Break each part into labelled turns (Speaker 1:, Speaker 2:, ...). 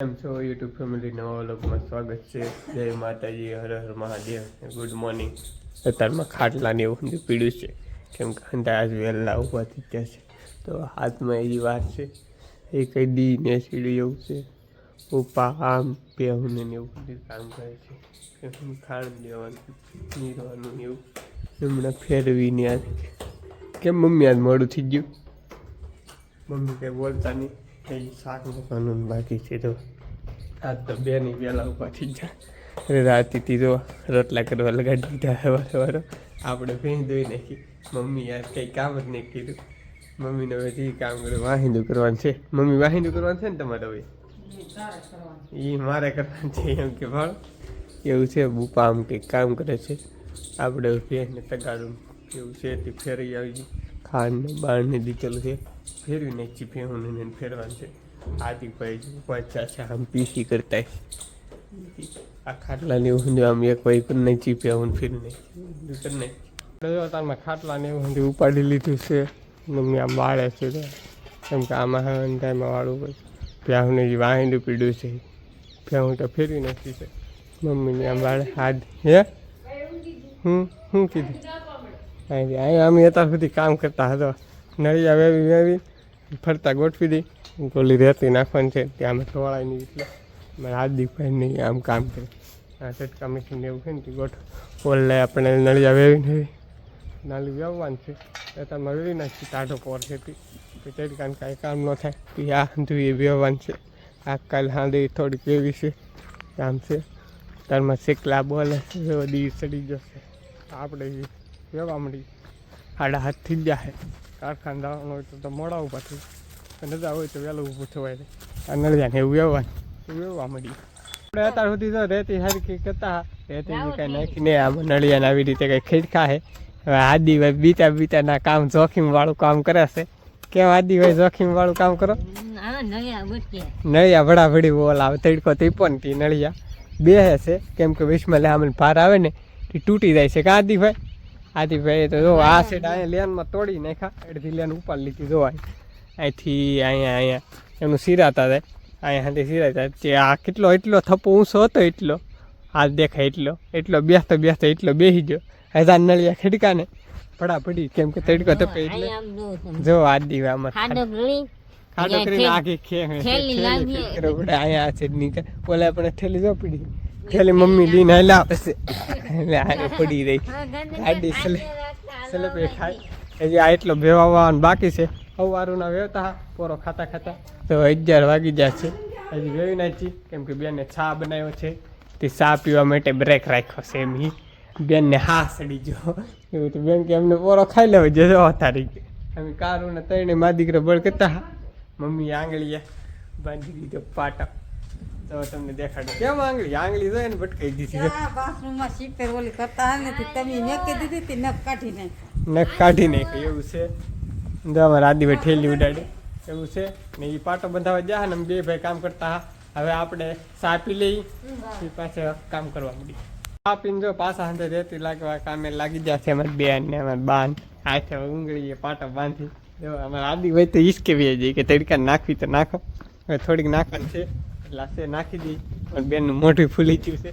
Speaker 1: કેમ છો YouTube family નવા વ્લોગમાં સ્વાગત છે. જય માતાજી, હર હર મહાદેવ ગુડ મોર્નિંગ અત્યારમાં ખાટલાને એવું બધું પીડ્યું છે. કેમ કે અંતા આજ વહેલા ઊભા થઈ ગયા છે. તો હાથમાં એવી વાત છે, એ કઈ દી ને સીડી એવું છે. ઉપા આમ પહેવું ને એવું બધું કામ કરે છે. ખાણ દેવાનું નીરવાનું એવું. હમણાં ફેરવીને આજ કેમ મમ્મી આજ મોડું થઈ ગયું? મમ્મી કંઈ બોલતા નહીં. એ શાક મૂકવાનું બાકી છે તો આજ તો બે ની વહેલા ગયા. અરે રાતીથી તો રોટલા કરવા લગાડી દીધા સવાર સવારે આપણે ભેં ધોઈ નાખી. મમ્મી યાર કંઈ કામ જ નહીં કીધું મમ્મીને હવે જે કામ કર્યું વાહિંદુ કરવાનું છે. મમ્મી વાહિંદુ કરવાનું છે ને તમારે હવે? એ મારે કરવાનું છે એમ કે ભાળ. એવું છે બુપા આમ કંઈક કામ કરે છે. આપણે ભેંને તગાડું એવું છે તે ફેરી આવી ખાંડ ને બાણ ને દીકેલું છે. ફેરવી નાખી ભેહું ને એને ફેરવાનું છે. આદિ ભાઈ પાછા છે આમ પીસી કરતા આ ખાટલા ને એવું આમ એક ભાઈ નહીં નાખી ભેહું ફેરવી નાખી કરી ખાટલા ને એવું ઉપાડી લીધું છે. મમ્મી આમ વાળે છે કેમ કે આમાં હવે ટાઈમમાં વાળવું પડે ભેહુંને જે વાહિંડું પીડ્યું છે. ભેહું તો ફેરવી નાખી છે. મમ્મીને આમ વાળે હાથ હે? હું શું કીધું? અહીં અહીં અમે અત્યાર સુધી કામ કરતા હતા. નળિયા વેવી વેવી, ફરતા ગોઠવી દઈ ગોલી રેતી નાખવાની છે. ત્યાં અમે ટોળાય નહીં એટલે મારા હાર્દિકભાઈ નહીં આમ કામ કરે. આ ચટકા મશીન એવું છે ને તે ગોઠ. ઓલે આપણે નળિયા વેવી ને નાલી વેવવાનું છે. એ તમારે વેવી નાખી ટાઢો પોર છે તે. ચટકાને કાંઈ કામ ન થાય. તે આ જોઈએ વેવવાનું છે. આ કાલ હાંડી થોડીક વેવી છે. કામ છે. તારમાં શેકલા બોલે એવો દી ચડી જશે આપણે વેવા મળી આડા હાથ થઈ જાય કારખાને જવાનું હોય તો તો મોડા ઊભા થઈ રજા હોય તો વહેલું ઊભું થવાય છે આ નળિયાને એવું વેવવાનું વેવા મળી આપણે અત્યાર સુધી તો રેતી હારી કંઈ કરતા રેતી કાંઈ નાખીને આમ નળિયાને આવી રીતે કંઈ ખેડખા છે હવે આદિભાઈ બીતા બીતાના કામ જોખીમવાળું કામ કરે છે. કેમ આદિભાઈ જોખીમવાળું કામ કરો?
Speaker 2: હા
Speaker 1: નળિયા વડા વડી બોલ આવે તડકો તઈપો ને નળિયા. બે છે. કેમ કે વિશ્વમાં આમને ભાર આવે ને તે તૂટી જાય છે. કે આદિભાઈ આદિભાઈ તો જો આ સાઈડ અહીંયા લેનમાં તોડી નાખ્યા. અડધી લેન ઉપર લીધી જો અહીંથી અહીંયા અહીંયા એમનું સિરાતા જાય અહીંયા હાથી સિરાતા તે આ કેટલો એટલો થપ્પો ઊંચો હતો એટલો. હાથ દેખાય એટલો. એટલો બેસતો બેસતો એટલો બેસી ગયો. હજાર નળિયા ખેડકાને પડા પડી. કેમ કે તડકો તપે એટલે.
Speaker 2: જો આ
Speaker 1: દીવા આદિભાઈ આમાં
Speaker 2: ખાડો
Speaker 1: કરીને આખી ખે
Speaker 2: થેલી લાગી.
Speaker 1: અહીંયા છે નીકળ ઓલા પણ થેલી જો પડી. થેલી મમ્મી લઈને હાલ આવે એટલે આને પડી રહી. ગાડી સલે સલેપે ખાય હજી આ એટલો ભેવાવાનું બાકી છે સવારુના વેવતા પોરો ખાતા ખાતા. તો અગિયાર વાગી જાય છે. હજી વેવી નાખી કેમ કે બેને ચા બનાવ્યો છે. તે ચા પીવા માટે બ્રેક રાખ્યો છે એમ હી. બેનને હા સડી ગયો. એવું તો બેન કે અમને પોરો ખાઈ લેવો જે તારી અમે કારુને તઈને મા દીકરો બળ કરતા હા. મમ્મી આંગળીએ બાંધી દીધો પાટા. તો તમને દેખાડો. કેમ આંગળી? આંગળી તો એને ભટકાઈ દીધી
Speaker 3: બાથરૂમમાં શીતર ઓલી કરતા હતા ને તે તમે દીધી તે નખ કાઢી નાખી.
Speaker 1: નખ કાઢી નાખ્યું એવું છે. જો અમારા આદિભાઈ ઠેલી ઉડાડી. એવું છે. ને એ પાટો બંધાવા ગયા ને બે ભાઈ કામ કરતા હા હવે આપણે સાપી પી લઈ. એ પાછા કામ કરવા મળી પીને જો પાછા હાથે રેતી લાગવા કામે લાગી જાય છે અમારી બેન ને અમારી બાન. હાથે ઉંગળીએ પાટો બાંધી. અમારા આદિભાઈ તો ઈસકે વી જાય કે તડકા નાખવી તો નાખો. હવે થોડીક નાખવાની છે. છે નાખી દઈ પણ બેનનું મોઢું ફૂલી ગયું છે.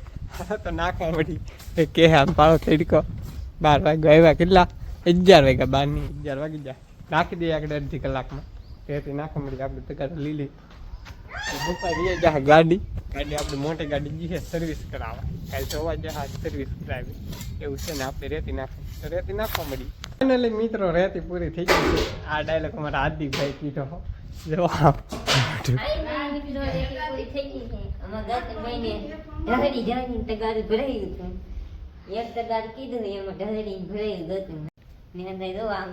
Speaker 1: તો નાખવા મળી કે આમ પાડો તડકો બાર વાગ્યા આવ્યા કેટલા? અગિયાર વાગ્યા, બારની અગિયાર વાગી જાય નાખી દઈએ આગળ અડધી કલાકમાં. તેથી નાખવા મળી આપણે તગાર લીલી પપ્પા લઈ જાય ગાડી. ગાડી આપણે મોટી ગાડી જઈએ સર્વિસ કરાવવા. કાલે જોવા જાય સર્વિસ કરાવી. એવું છે ને, આપણે રેતી નાખી. તો રેતી નાખવા મળી ફાઇનલી મિત્રો, રેતી પૂરી થઈ ગઈ આ ડાયલોગ અમારા હાર્દિકભાઈ કીધો. જો આમ.
Speaker 2: એક તગાર કીધું એમાં ઢહડી ભરાયું ગતું ને અંદર જો આમ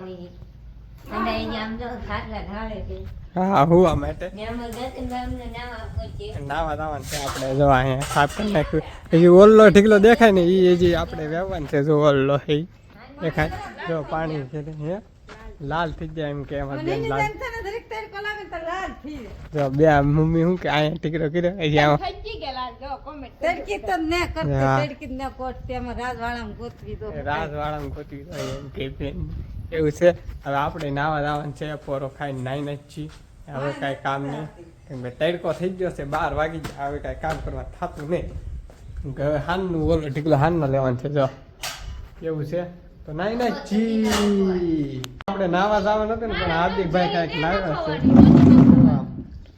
Speaker 2: અંદર એની આમ જો ખાટલા ઢાળે છે
Speaker 1: હા હુવા માટે.
Speaker 2: ને આમાં ગતું ગામને નાવા પડશે
Speaker 1: છે આપણે જો સાફ કરી નાખ્યું. હજી ઓલ્લો ઢીકલો દેખાય ને એ હજી આપણે વ્યવહાર છે, જો ઓલ્લો એ દેખાય. જો પાણી છે લાલ થઈ જાય એમ કે જો બે મમ્મી હું કે અહીંયા ટીકરો કર્યો? જો કોમેન્ટ
Speaker 3: તડકી તો ને કરતી. તડકી ન કોટતી એમાં રાજવાળામાં ગોતવી દો.
Speaker 1: રાજવાળામાં ગોતવી દો એમ કે બેન એવું છે? હવે આપણે નાવા દાવાનું છે પોરો ખાઈને નાઈ છીએ. હવે કાંઈ કામ નહીં. કેમ કે તડકો થઈ ગયો છે બાર વાગી ગયા. હવે કાંઈ કામ કરવા થતું નહીં. હવે હાનનું ઓલો ઢીકલો હાનનો લેવાનું છે જો. એવું છે? તો નાઈ ના જી આપણે નાવા જવાનું નથી ને પણ હાર્દિકભાઈ કાંઈક લાવ્યા છે.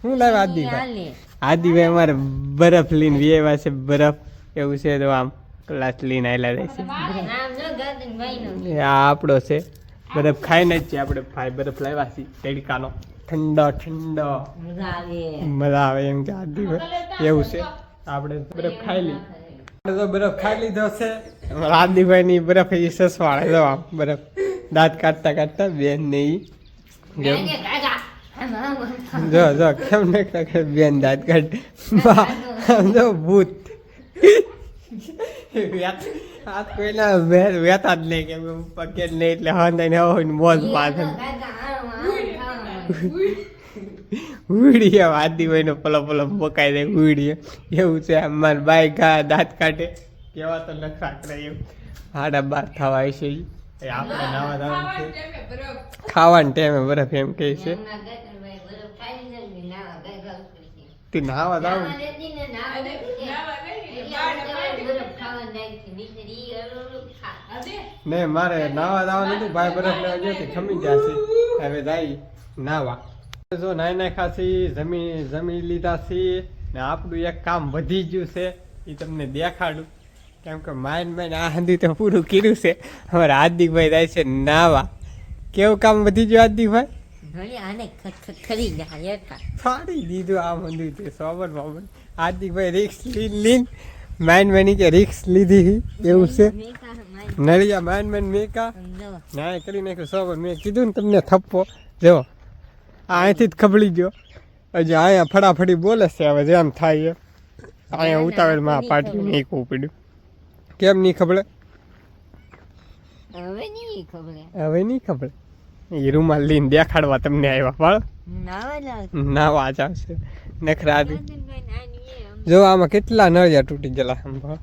Speaker 1: શું લાવ્યા હાર્દિકભાઈ?
Speaker 2: હાલે
Speaker 1: આદિભાઈ અમારે બરફ લઈને વ્યવા છે બરફ એવું છે તો આમ ક્લાસ લઈને આવેલા રહે છે. આ આપણો છે. બરફ ખાઈને જ છે આપણે ભાઈ બરફ લાવ્યા છીએ તડકાનો. ઠંડો ઠંડો.
Speaker 2: મજા આવે.
Speaker 1: મજા આવે એમ કે આદિભાઈ એવું છે. આપણે બરફ ખાઈ લી આપણે તો બરફ ખાઈ લીધો છે. આદિભાઈ ની બરફ એ સસવાળે જવા આમ બરફ. દાંત કાઢતા કાઢતા બેન ને. જો જો કેમ ને બેન દાંત કાઢ. જો ભૂત. આ કોઈના વેતા જ નહીં કે જ નહીં એટલે હંદાઈ નહીં હોય ને મોજ માથે ઉડીએ હોય ને પલો પલો પકાઈ દે ઉડીએ એવું છે માર બાઈ ઘા દાંત કાઢે. કેવા તો નખરા કરે એવું. હાડા બાર થવા છે ઈ. એ આપણે નાવા દાવાનું છે ખાવાના ટાઈમે બરફ એમ કહે છે. તે નાવા દાવું
Speaker 2: ને નાવા દેતી ને. એટલે આપણે બરફ ખાવા નાખી. નહીંતર ઈ અલગ ખા.
Speaker 1: ને મારે નાવા દાવાનું હતું ભાઈ બરફ લેવા ગયો તે ખમી જશે છે હવે જાય નાવા જો નાઈ નાખ્યા છે જમી જમી લીધા છે ને આપણું એક કામ વધી ગયું છે એ તમને દેખાડું કેમ કે માઇન માઇન આ હંધી તો પૂરું કર્યું છે. હવે હાર્દિકભાઈ જાય છે નાવા. કેવું કામ વધી ગયું હાર્દિકભાઈ. ફાડી દીધું આ મંદિર તે સોબર બાબર. હાર્દિકભાઈ રિક્સ લીન લીન. માઇન મેની કે રિક્સ લીધી એવું છે.
Speaker 2: મેં
Speaker 1: નળિયા માઇન મેન મેકા ના કરી નાખ્યું સોબર મેં કીધું ને તમને થપ્પો. જો આ અહીંથી જ ખબડી ગયો. હજી અહીંયા ફટાફટી બોલે છે હવે જેમ થાય એમ. અહીંયા ઉતાવળમાં આ પાટિયું કહું પડ્યું. કેમ નહીં ખબર?
Speaker 2: હવે નહીં ખબર.
Speaker 1: હવે નહીં ખબર. એ રૂમાલ લઈને દેખાડવા તમને આવ્યા પણ
Speaker 2: નાવા
Speaker 1: જ આવશે.
Speaker 2: આમ.
Speaker 1: જો આમાં કેટલા નળિયા તૂટી ગયેલા સંભાળ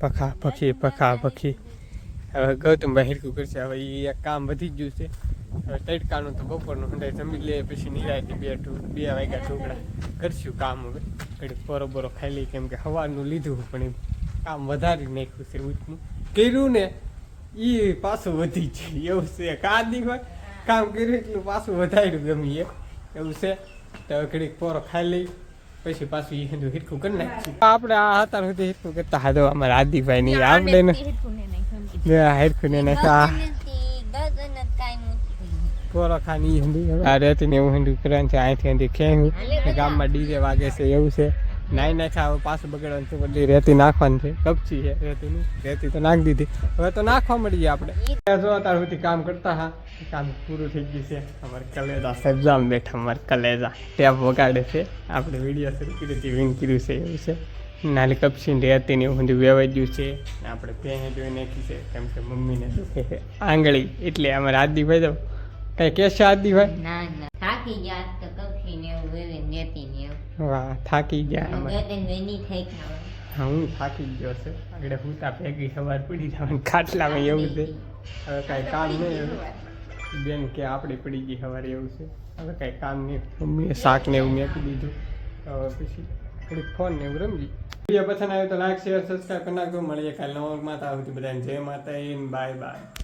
Speaker 1: પખા પખી પખા પખી હવે ગૌતમભાઈ હિરકું કરશે. હવે એ કામ વધી ગયું છે. હવે તડકાનું તો બપોરનું હંડાઈ જમી લે પછી નિરાયથી બે બે વાગ્યા ટુકડા કરશું કામ હવે. ઘડીક પોરો બરો ખાઈ લઈ કેમ કે હવાનું લીધું પણ એમ. કામ વધારી નાખ્યું છે ઊંચનું કર્યું ને એ પાછું વધી છે એવું છે. કાદી હોય કામ કર્યું એટલું પાછું વધાર્યું ગમી એ એવું છે. તો ઘડીક પોરો ખાઈ લઈ. પછી પાછું એ હિન્દુ હિટકું કરી નાખશું આપણે આ હતા સુધી હિટકું કરતા હા તો અમારા આદિભાઈ ની આપણે ને. હિરકું ને નાખ્યા. પોરો ખાની હિન્દુ આ રેતી ને એવું હિન્દુ કરવાનું છે. અહીંથી અહીંથી ખેંચું. ગામમાં ડીજે વાગે છે. એવું છે. નાઈ નાખ્યા, હવે પાછું બગડવાનું છે બધી રેતી નાખવાની છે. કપચી છે રેતીની. રેતી તો નાખી દીધી. હવે તો નાખવા મળી જાય આપણે જો અત્યાર સુધી કામ કરતા હા કામ પૂરું થઈ ગયું છે. અમારે કલેજા સાહેબ બેઠા, અમારે કલેજા ટેપ વગાડે છે. આપણે વીડિયો શરૂ કરી હતી વિન કર્યું છે, એવું છે. નાની કપચી રેતી ને એવું બધું વેવાઈ ગયું છે. આપણે પહે જોઈ નાખી છે, કેમ કે મમ્મીને દુખે છે. આંગળી, એટલે અમારે આદિભાઈ તો કઈ કહેશે આદિભાઈ?
Speaker 2: ના ના. થાકી ગયા તો
Speaker 1: વાહ થાકી ગયા. હા થાકી ગયો છે. આગળ હુતા ભેગી સવાર પડી જવાનું ખાટલામાં એવું છે. હવે કાંઈ કામ નહીં બેન કે આપણે પડી ગઈ સવારે એવું છે. હવે કાંઈ કામ નહીં. મમ્મીએ શાક ને એવું મેકી દીધું. હવે પછી થોડીક ફોન ને એવું રમજી વીડિયો પસંદ આવ્યો તો લાઈક શેર સબસ્ક્રાઈબ કરી નાખજો. મળીએ કાલે નવા માતા આવતી બધાને જય માતા બાય બાય.